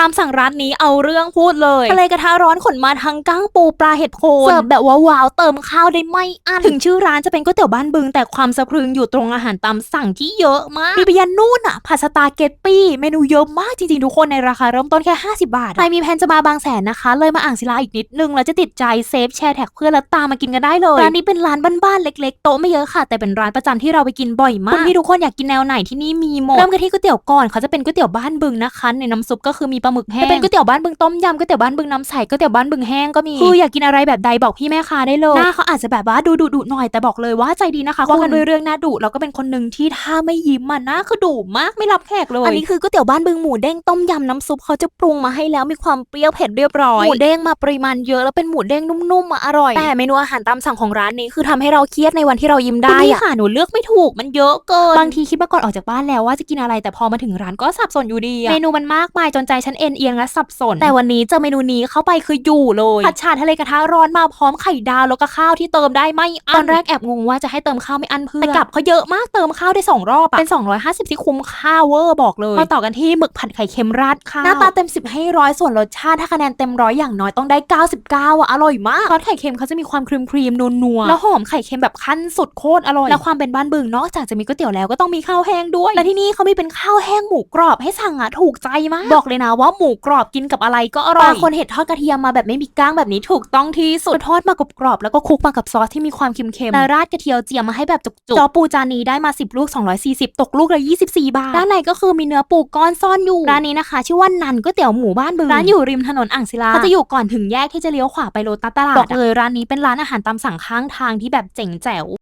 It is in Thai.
ตามสั่งร้านนี้เอาเรื่องพูดเลยทะเลกระทะร้อนขนมาทั้งก้างปูปลาเห็ดโคนเสิร์ฟแบบว่าว้าวเติมข้าวได้ไม่อั้นถึงชื่อร้านจะเป็นก๋วยเตี๋ยวบ้านบึง แต่ความสะพรึงอยู่ตรงอาหารตามสั่งที่เยอะมากมีไปยันนู่นอะผัดสตาเกตปี้เมนูเยอะมากจริงๆ ทุกคนในราคาเริ่มต้นแค่ 50 บาทใครมีแผนจะมาบางแสนนะคะ เลยมาอ่างศิลาอีกนิดนึงแล้วจะติดใจเซฟแชร์แท็กเพื่อนแล้วตามมากินกันได้เลยร้านนี้เป็นร้านบ้านๆเล็กๆโต๊ะไม่เยอะค่ะ แต่เป็นร้านประจำที่เราไปกินบ่อยมากคุณพี่ทุกคนอยากกินแนวไหนที่นี่มีหมดเริ่มกันที่ก๋วยเตี๋ยวก่อนเขาจะเป็นก๋วยเตี๋ยวบ้านบึงนะคะ ในน้ำซุปก็คือมีปลาหมึกแห้งเป็นก๋วยเตี๋ยวบ้านบึงต้มยำก๋วยเตี๋ยวบ้านบึงน้ำใสก๋วยเตี๋ยวบ้านบึงแห้งก็มีคืออยากกินอะไรแบบใดบอกพี่แม่ค้าได้เลยหน้าเขาอาจจะแบบว่าดูดุๆหน่อยแต่บอกเลยว่าใจดีนะคะว่ากันด้วยเรื่องหน้าดุเราก็เป็นคนหนึ่งที่ถ้าไม่ยิ้มมันหน้าคือดุมากไม่รับแขกเลยอันนี้คือก๋วยเตี๋ยวบ้านบึงหมูเด้งต้มยำน้ำซุปเขาจะปรุงมาให้แล้วมีความเปรี้ยวเผ็ดเรียบร้อยหมูเด้งมาปริมาณเยอะแล้วเป็นหมูเด้งนุ่มๆอะอร่อย แต่เมนูอาหารตามสั่งของร้านนี้คือทำให้เราเครียดในวันที่เรายิ้มได้อะค่ะ หนูเลือกไม่ถูกมันเยอะเกินบางทีคิดมาก่อนออกจากบ้านแล้วว่าจะกินอะไรแต่พอมาถึงร้านก็สับสนอยู่ดีอะเมนูมันมากมายจนใจฉันเอ็นเอียงและสับสน แต่วันนี้เจอเมนูนี้เข้าไปคืออยู่เลยผัดฉาทะเลกระทะร้อนมาพร้อมไข่ดาวแล้วก็ข้าวที่เติมได้ไม่อั้นตอนแรกแอบงงว่าจะให้เติมข้าวไม่อั้นเพื่อแต่กลับเขาเยอะมากเติมข้าวได้สองรอบอะเป็น 250 ที่คุ้มค่าเวอร์บอกเลยมาต่อกันที่หมึกผัดไข่เค็มราดข้าวหน้าตาเต็ม 10 ให้ร้อยส่วนรสชาติถ้าคะแนนเต็มร้อยอย่างน้อยต้องได้ 99อะอร่อยมากซอสไข่เค็มเขาจะมีความครีมครีมๆนัวๆแล้วหอมไข่เค็มแบบขั้นสุดโคตรอร่อยแล้วความเป็นบ้านบึงนอกจากจะมีก๋วยเตี๋ยวแล้วก็ต้องมีข้าวแห้งด้วยและที่นี่เขามีเป็นข้าวแห้งหมูกรอบให้สั่งอะถูกใจมากบอกเลยนะว่าหมูกรอบกินกับอะไรก็อร่อยบางคนเห็ดทอดกระเทียมมาแบบไม่มีก้างแบบนี้ถูกต้องที่สุดทอดมากรอบๆแล้วก็คลุกมากับซอสที่มีความเค็มๆแต่ราดกระเทียมเจียมมาให้แบบจุกๆจอปูจานนี้ได้มา 10 ลูก 240 ตกลูกละ 24 บาทด้านในก็คือมีเนื้อปูก้อนซ่อนอยู่ร้านนี้นะคะ ชื่อว่านันก๋วยเตี๋ยวหมูบ้านบึงร้านอยู่ริมถนนอ่างศิลาเขาจะอยู่ก่อนถึงแยกที่จะเลี้ยวขวาไปโลตัสตลาดบอกเลยร้านนี้เป็นร้านอาหารตามสั่งข้างทางที่แบบเจ๋งแจ๋ว